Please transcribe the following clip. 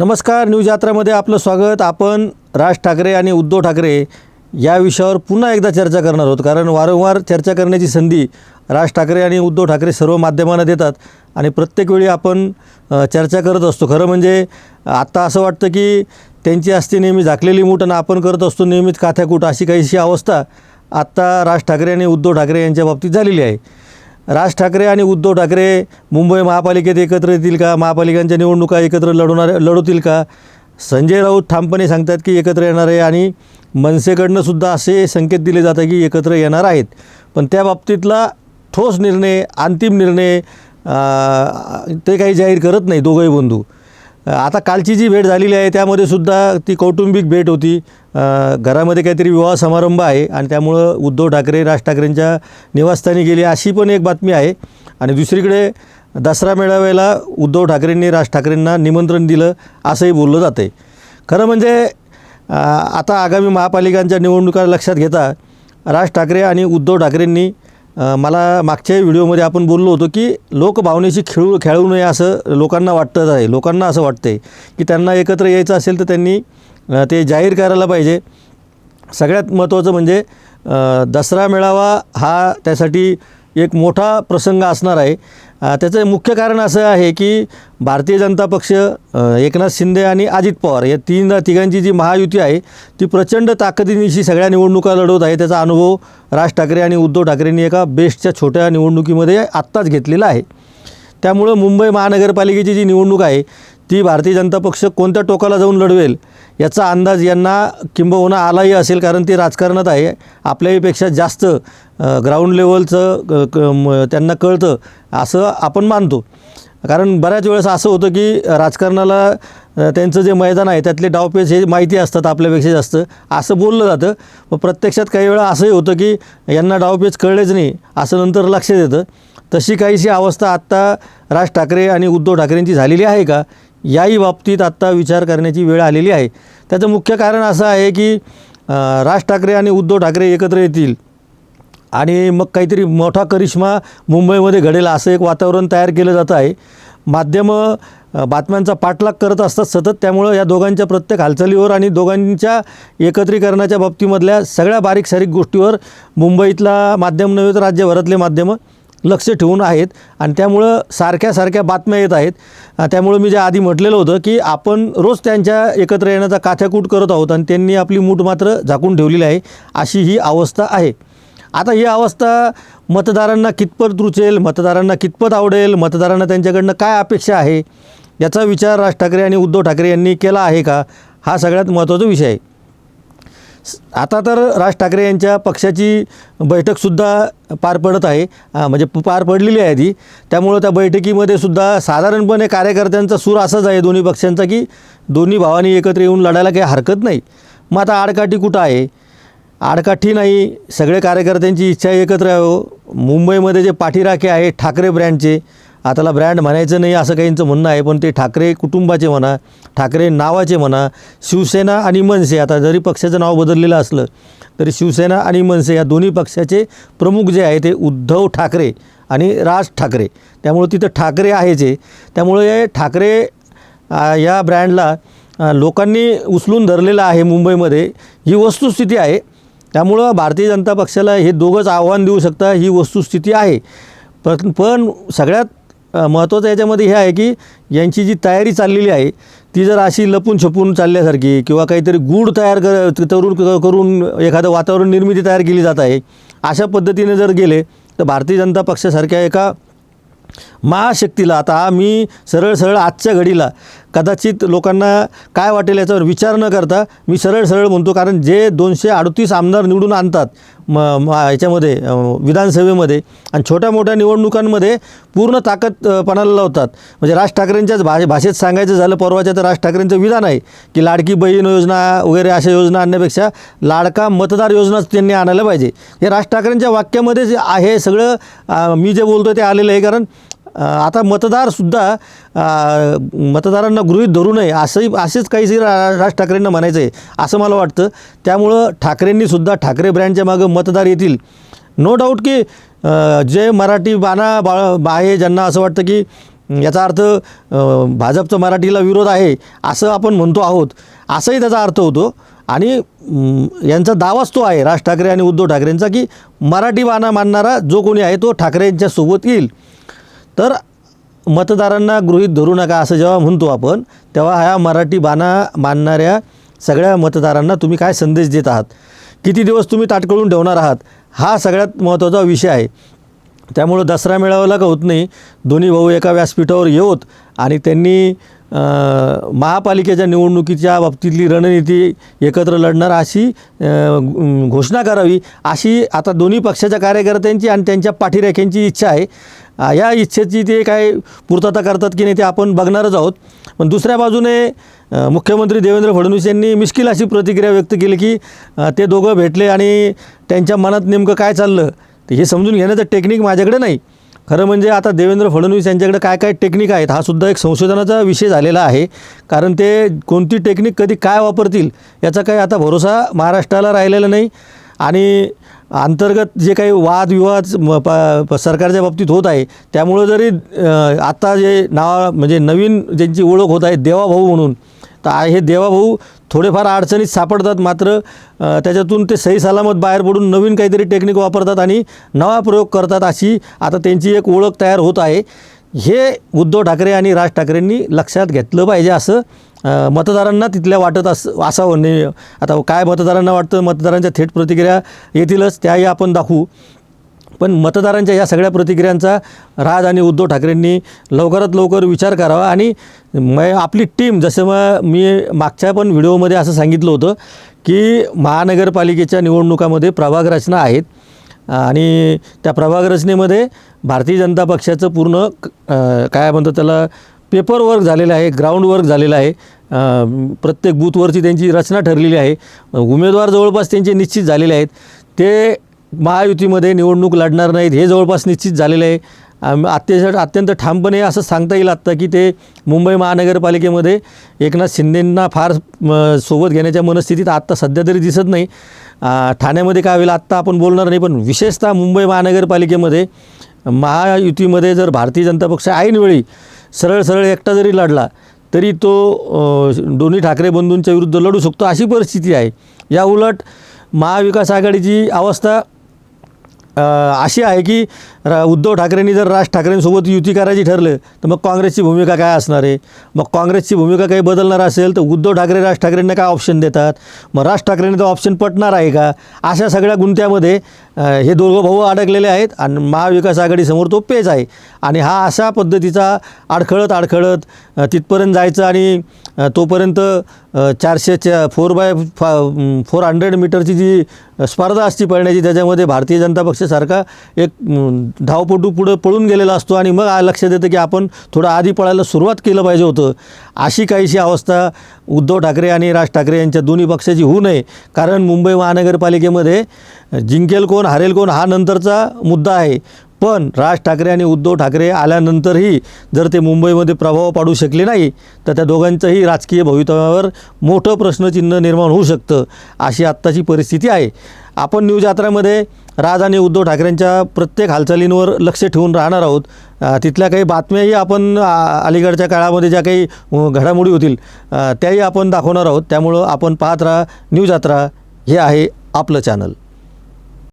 नमस्कार न्यूज यात्रामध्ये आपलं स्वागत. आपण राज ठाकरे आणि उद्धव ठाकरे या विषयावर पुन्हा एकदा चर्चा करणार आहोत. कारण वारंवार चर्चा करण्याची संधी राज ठाकरे आणि उद्धव ठाकरे सर्व माध्यमांना देतात आणि प्रत्येक वेळी आपण चर्चा करत असतो. खरं म्हणजे आत्ता असं वाटतं की त्यांची असते नेहमी झाकलेली मूठ आणि आपण करत असतो नेहमीच काथ्याकूट अशी काहीशी अवस्था आत्ता राज ठाकरे आणि उद्धव ठाकरे यांच्या बाबतीत झालेली आहे. राज ठाकरे आणि उद्धव ठाकरे मुंबई महापालिकेत एकत्र येतील का? महापालिकांच्या निवडणुका एकत्र लढवणार लढवतील का? संजय राऊत ठामपणे सांगतात की एकत्र येणार आहे आणि मनसेकडनं सुद्धा असे संकेत दिले जातात की एकत्र येणार आहेत. पण त्या बाबतीतला ठोस निर्णय अंतिम निर्णय ते काही जाहीर करत नाही दोघंही बंधू. आता कालची जी भेट झालेली आहे त्यामध्ये सुद्धा ती कौटुंबिक भेट होती. घरामध्ये काहीतरी विवाह समारंभ आहे आणि त्यामुळं उद्धव ठाकरे राज ठाकरेंच्या निवासस्थानी गेली अशी पण एक बातमी आहे. आणि दुसरीकडे दसरा मेळाव्याला उद्धव ठाकरेंनी राज ठाकरेंना निमंत्रण दिलं असंही बोललं जातं आहे खरं म्हणजे आता आगामी महापालिकांच्या निवडणुका लक्षात घेता राज ठाकरे आणि उद्धव ठाकरेंनी मला मागच्या व्हिडिओमध्ये आपण बोललो होतो की लोकभावनेशी खेळू खेळू नये असं लोकांना वाटतं आहे. लोकांना असं वाटतं आहे की त्यांना एकत्र यायचं असेल तर त्यांनी ते जाहीर करायला पाहिजे. सगळ्यात महत्त्वाचं म्हणजे दसरा मेळावा हा त्यासाठी एक मोठा प्रसंग असणार आहे. त्याचं मुख्य कारण असं आहे की भारतीय जनता पक्ष एकनाथ शिंदे आणि अजित पवार या तीन तिघांची जी महायुती आहे ती प्रचंड ताकदीनिशी सगळ्या निवडणुका लढवत आहे. त्याचा अनुभव राज ठाकरे आणि उद्धव ठाकरेंनी एका बेस्टच्या छोट्या निवडणुकीमध्ये आत्ताच घेतलेला आहे. त्यामुळं मुंबई महानगरपालिकेची जी निवडणूक आहे ती भारतीय जनता पक्ष कोणत्या टोकाला जाऊन लढवेल याचा अंदाज यांना किंबहुना आलाही असेल कारण ते राजकारणात आहे. आपल्यापेक्षा जास्त ग्राउंड लेवलचं क- क- म- त्यांना कळतं असं आपण मानतो. कारण बऱ्याच वेळेस असं होतं की राजकारणाला त्यांचं जे मैदान आहे त्यातले डावपेच हे माहिती असतात आपल्यापेक्षा जास्त असं बोललं जातं. मग प्रत्यक्षात काही वेळा असंही होतं की यांना डावपेच कळलेच नाही असं नंतर लक्षात येतं. तशी काहीशी अवस्था आत्ता राज ठाकरे आणि उद्धव ठाकरेंची झालेली आहे का? याही बाबतीत आत्ता विचार करण्याची वेळ आलेली आहे. त्याचं मुख्य कारण असं आहे की राज ठाकरे आणि उद्धव ठाकरे एकत्र येतील. आणि मग काहीतरी मोठा करिश्मा मुंबईमध्ये घडेल असं एक वातावरण तयार केलं जातं आहे. माध्यमं बातम्यांचा पाठलाग करत असतात सतत. त्यामुळं या दोघांच्या प्रत्येक हालचालीवर आणि दोघांच्या एकत्रीकरणाच्या बाबतीमधल्या सगळ्या बारीक सारीक गोष्टीवर मुंबईतला माध्यम नव्हे तर राज्यभरातले माध्यमं लक्ष ठेवून आहेत आणि त्यामुळं सारख्या सारख्या बातम्या येत आहेत. त्यामुळं मी जे आधी म्हटलेलं होतं की आपण रोज त्यांच्या एकत्र येण्याचा काथ्याकूट करत आहोत आणि त्यांनी आपली मूठ मात्र झाकून ठेवलेली आहे अशी ही अवस्था आहे. आता ही अवस्था मतदारांना कितपत रुचेल मतदारांना कितपत आवडेल मतदारांना त्यांच्याकडनं काय अपेक्षा आहे याचा विचार राज ठाकरे आणि उद्धव ठाकरे यांनी केला आहे का हा सगळ्यात महत्त्वाचा विषय आहे. आता तर राज ठाकरे यांच्या पक्षाची बैठकसुद्धा पार पडत आहे. म्हणजे पार पडलेली आहे ती. त्यामुळं त्या बैठकीमध्ये सुद्धा साधारणपणे कार्यकर्त्यांचा सूर असाच आहे दोन्ही पक्षांचा की दोन्ही भावांनी एकत्र येऊन लढायला काही हरकत नाही. मग आता आडकाठी कुठं आहे? आडकाठी नाही. सगळे कार्यकर्त्यांची इच्छा एकत्र यावं हो. मुंबईमध्ये जे पाठीराखे आहे ठाकरे ब्रँडचे आताला ब्रँड म्हणायचं नाही असं काहींचं म्हणणं आहे पण ते ठाकरे कुटुंबाचे म्हणा ठाकरे नावाचे म्हणा शिवसेना आणि मनसे आता जरी पक्षाचं नाव बदललेलं असलं तरी शिवसेना आणि मनसे या दोन्ही पक्षाचे प्रमुख जे आहे ते उद्धव ठाकरे आणि राज ठाकरे. त्यामुळं तिथं ठाकरे आहेच आहे त्यामुळे ठाकरे या ब्रँडला लोकांनी उचलून धरलेलं आहे मुंबईमध्ये. ही वस्तुस्थिती आहे. त्यामुळं भारतीय जनता पक्षाला हे दोघंच आव्हान देऊ शकता ही वस्तुस्थिती आहे. पण पण सगळ्यात महत्त्वाचं याच्यामध्ये हे आहे की यांची जी तयारी चाललेली आहे ती जर अशी लपून छपून चालल्यासारखी किंवा काहीतरी गूढ तयार कर तरुण करून एखादं वातावरण निर्मिती तयार केली जात आहे अशा पद्धतीने जर गेले तर भारतीय जनता पक्षासारख्या एका महाशक्तीला आता मी सरळ सरळ आजच्या घडीला कदाचित लोकांना काय वाटेल याच्यावर विचार न करता मी सरळ सरळ म्हणतो कारण जे दोनशे अडतीस आमदार निवडून आणतात म म याच्यामध्ये विधानसभेमध्ये आणि छोट्या मोठ्या निवडणुकांमध्ये पूर्ण ताकद पणाला लावतात. म्हणजे राज ठाकरेंच्याच भाषे भाषेत सांगायचं झालं परवाच्या तर राज ठाकरेंचं विधान आहे की लाडकी बहीण योजना वगैरे अशा योजना आणण्यापेक्षा लाडका मतदार योजनाच त्यांनी आणायला पाहिजे. हे राज ठाकरेंच्या वाक्यामध्ये जे आहे सगळं मी जे बोलतो ते आलेलं आहे कारण आता मतदारसुद्धा मतदारांना गृहीत धरू नये असंही असेच काहीतरी रा राज ठाकरेंना म्हणायचं आहे असं मला वाटतं. त्यामुळं ठाकरेंनीसुद्धा ठाकरे ब्रँडच्या मागं मतदार येतील. नो डाऊट की जे मराठी बाणा बा आहे ज्यांना असं वाटतं की याचा अर्थ भाजपचा मराठीला विरोध आहे असं आपण म्हणतो आहोत. असंही त्याचा अर्थ होतो. आणि यांचा दावाच तो आहे राज ठाकरे आणि उद्धव ठाकरेंचा की मराठी बाणा मानणारा जो कोणी आहे तो ठाकरेंच्या सोबत येईल. तर मतदारांना गृहीत धरू नका असं जेव्हा म्हणतो आपण तेव्हा ह्या मराठी बाणा मानणाऱ्या सगळ्या मतदारांना तुम्ही काय संदेश देत आहात? किती दिवस तुम्ही ताटकळून ठेवणार आहात? हा सगळ्यात महत्त्वाचा विषय आहे. त्यामुळं दसरा मेळाव्याला का होत नाही? दोन्ही भाऊ एका व्यासपीठावर येऊत आणि त्यांनी महापालिकेच्या निवडणुकीच्या बाबतीतली रणनीती एकत्र लढणार अशी घोषणा करावी अशी आता दोन्ही पक्षाच्या कार्यकर्त्यांची आणि त्यांच्या पाठीराख्यांची इच्छा आहे. या इच्छेची ते काय पूर्तता करतात की नाही ते आपण बघणारच आहोत. पण दुसऱ्या बाजूने मुख्यमंत्री देवेंद्र फडणवीस यांनी मिश्किल अशी प्रतिक्रिया व्यक्त केली की ते दोघं भेटले आणि त्यांच्या मनात नेमकं काय चाललं ते हे समजून घेण्याचं टेक्निक माझ्याकडे नाही. खरं म्हणजे आता देवेंद्र फडणवीस यांच्याकडे काय काय टेक्निक आहेत हा सुद्धा एक संशोधनाचा विषय झालेला आहे. कारण ते कोणती टेक्निक कधी काय वापरतील याचा काही आता भरोसा महाराष्ट्राला राहिलेला नाही. आणि अंतर्गत जे काही वादविवाद म- प- सरकारच्या बाबतीत होत आहे त्यामुळं जरी आत्ता जे नाव म्हणजे नवीन ज्यांची ओळख होत आहे देवाभाऊ म्हणून तर हे देवाभाऊ थोडेफार अडचणीत सापडतात मात्र त्याच्यातून ते सही सलामत बाहेर पडून नवीन काहीतरी टेक्निक वापरतात आणि नवा प्रयोग करतात अशी आता त्यांची एक ओळख तयार होत आहे. हे उद्धव ठाकरे आणि राज ठाकरेंनी लक्षात घेतलं पाहिजे असं मतदारांना तिथल्या वाटत अस असावं. नाही आता काय मतदारांना वाटतं? मतदारांच्या थेट प्रतिक्रिया येतीलच त्याही आपण दाखवू. पण मतदारांच्या या सगळ्या प्रतिक्रियांचा राज आणि उद्धव ठाकरेंनी लवकरात लवकर विचार करावा आणि म आपली टीम जसं मग मी मागच्या पण व्हिडिओमध्ये असं सांगितलं होतं की महानगरपालिकेच्या निवडणुकामध्ये प्रभाग रचना आहेत. आणि त्या प्रभाग रचनेमध्ये भारतीय जनता पक्षाचं पूर्ण काय म्हणतात त्याला पेपर वर्क झालेलं आहे ग्राउंड वर्क झालेलं आहे. प्रत्येक बूथवरची त्यांची रचना ठरलेली आहे. उमेदवार जवळपास त्यांचे निश्चित झालेले आहेत. ते महायुतीमध्ये निवडणूक लढणार नाहीत हे जवळपास निश्चित झालेलं आहे. आम- अत्यंत अत्यंत ठामपणे असं सांगता येईल आत्ता की ते मुंबई महानगरपालिकेमध्ये एकनाथ शिंदेंना फार सोबत घेण्याच्या मनस्थितीत आत्ता सध्या तरी दिसत नाही. ठाण्यामध्ये काय होईल आत्ता आपण बोलणार नाही पण विशेषतः मुंबई महानगरपालिकेमध्ये महायुतीमध्ये जर भारतीय जनता पक्ष ऐनवेळी सरळ सरळ एकटा जरी लढला तरी तो दोन्ही ठाकरे बंधूंच्या विरुद्ध लढू शकतो अशी परिस्थिती आहे. या उलट महाविकास आघाडीची अवस्था अशी आहे की रा उद्धव ठाकरेंनी जर राज ठाकरेंसोबत युती करायची ठरलं तर मग काँग्रेसची भूमिका काय असणार आहे? मग काँग्रेसची भूमिका काही बदलणार असेल तर उद्धव ठाकरे राज ठाकरेंना काय ऑप्शन देतात? मग राज ठाकरेंनी तो ऑप्शन पटणार आहे का? अशा सगळ्या गुंत्यामध्ये हे दोघं भाऊ अडकलेले आहेत आणि महाविकास आघाडीसमोर तो पेच आहे. आणि हा अशा पद्धतीचा अडखळत अडखळत तिथपर्यंत जायचं आणि तोपर्यंत चारशे चारशेच्या फोर बाय फा फोर हंड्रेड मीटरची जी स्पर्धा असते पळण्याची त्याच्यामध्ये भारतीय जनता पक्षासारखा एक धावपटू पुढं पळून गेलेला असतो आणि मग लक्ष लक्षात येतं की आपण थोडं आधी पळायला सुरुवात केलं पाहिजे होतं. अशी काहीशी अवस्था उद्धव ठाकरे आणि राज ठाकरे यांच्या दोन्ही पक्षाची होऊ नये. कारण मुंबई महानगरपालिकेमध्ये जिंकेल कोण हारेल कोण हा नंतरचा मुद्दा आहे. पण राज ठाकरे आणि उद्धव ठाकरे आल्यानंतरही जर ते मुंबईमध्ये प्रभाव पाडू शकले नाही तर त्या दोघांचंही राजकीय भवितव्यावर मोठं प्रश्नचिन्ह निर्माण होऊ शकतं अशी आत्ताची परिस्थिती आहे. आपण न्यूज यात्रामध्ये राज आणि उद्धव ठाकरेंच्या प्रत्येक हालचालींवर लक्ष ठेवून राहणार आहोत. तिथल्या काही बातम्याही आपण अलीकडच्या काळामध्ये ज्या काही घडामोडी होतील त्याही आपण दाखवणार आहोत. त्यामुळं आपण पाहत राहा न्यूज यात्रा हे आहे आपलं चॅनल.